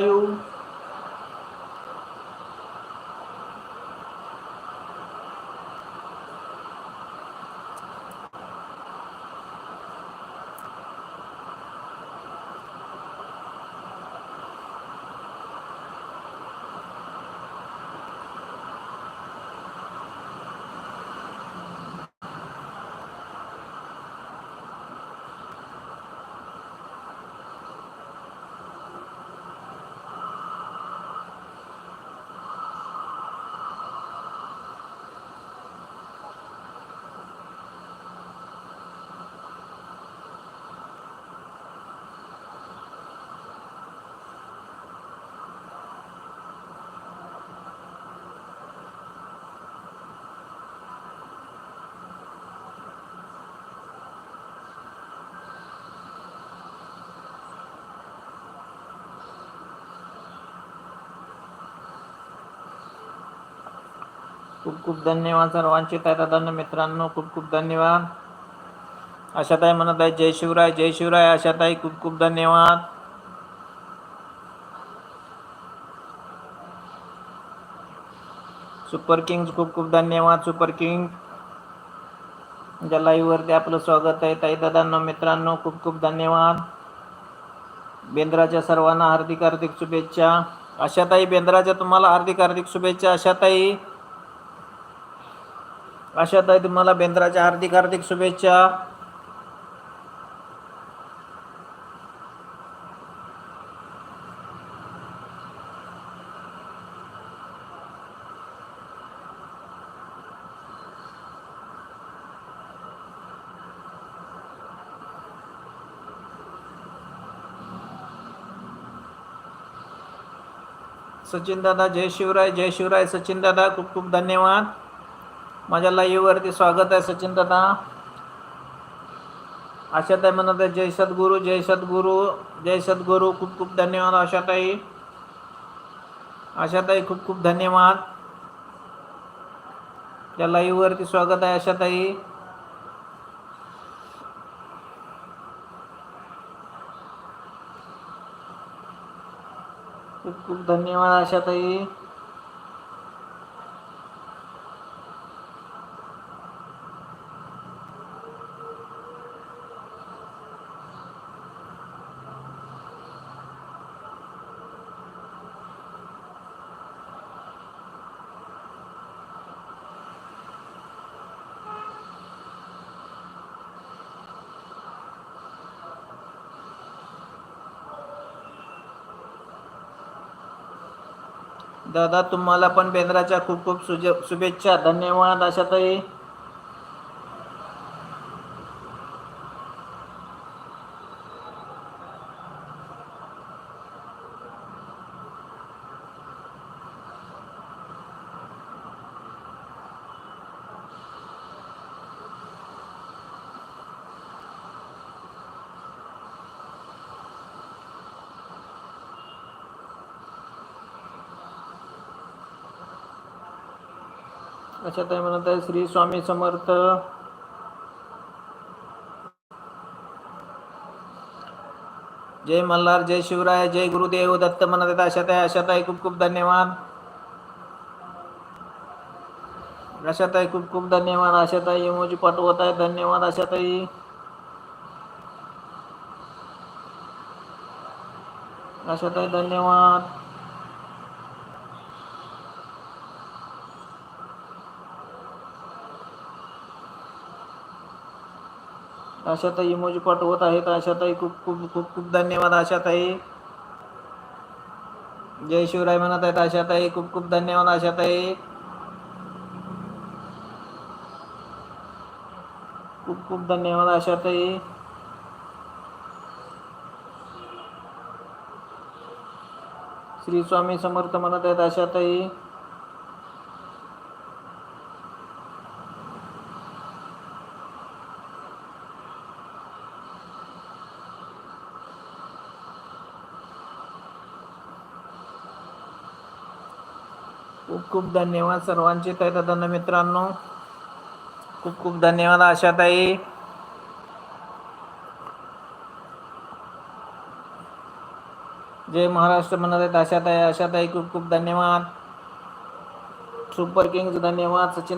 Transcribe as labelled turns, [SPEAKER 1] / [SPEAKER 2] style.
[SPEAKER 1] eu खूप खूप धन्यवाद सर्वांचे. ताईदादांना मित्रांनो खूप खूप धन्यवाद. आशाताई म्हणत आहे जय शिवराय जय शिवराय. आशाताई खूप खूप धन्यवाद. सुपर किंग खूप खूप धन्यवाद सुपर किंग. ज्या लाईव्हवरती आपलं स्वागत आहे ताईदादांना मित्रांनो खूप खूप धन्यवाद. बेंद्राच्या सर्वांना हार्दिक हार्दिक शुभेच्छा. आशाताई बेंद्राच्या तुम्हाला हार्दिक हार्दिक शुभेच्छा आशाताई. आशाताई तुम्हाला बेंद्राच्या हार्दिक हार्दिक शुभेच्छा. सचिन दादा जय शिवराय जय शिवराय सचिन दादा खूप खूप धन्यवाद. माझ्या लाईव्हवरती स्वागत आहे सचिन दादा. आशाताई म्हणत आहे जय सद्गुरू जय सद्गुरू जय सद्गुरू. खूप खूप धन्यवाद आशाताई. आशाताई खूप खूप धन्यवाद. त्या लाईव्हवरती स्वागत आहे आशाताई. खूप खूप धन्यवाद आशाताई. दादा तुम्हाला पण बेंद्राच्या खूप खूप सुज शुभेच्छा. धन्यवाद आशाताई आशाताई म्हणत आहे श्री स्वामी समर्थ. जय मल्हार जय शिवराय जय गुरुदेव दत्त म्हणत आहेत आशाताई आशाताई खूप खूप धन्यवाद. आशाताई खूप खूप धन्यवाद. आशाताई इमोजी पाठवत आहे धन्यवाद आशाताई. आशाताई धन्यवाद. आशाताई इमोजी पाठवत आहेत आशाताई खूप खूप खूप खूप धन्यवाद. आशाताई जय शिवराय म्हणत आहेत. आशाताई खूप खूप धन्यवाद. आशाताई खूप खूप धन्यवाद. आशाताई श्री स्वामी समर्थ म्हणत आहेत. आशाताई खूप खूप धन्यवाद सर्वांचे. दादा मित्रांनो खूप खूप धन्यवाद आशाताई. जय महाराष्ट्र म्हणत आहेत आशाताई. आशाताई खूप खूप धन्यवाद. सुपर किंग्स धन्यवाद. सचिन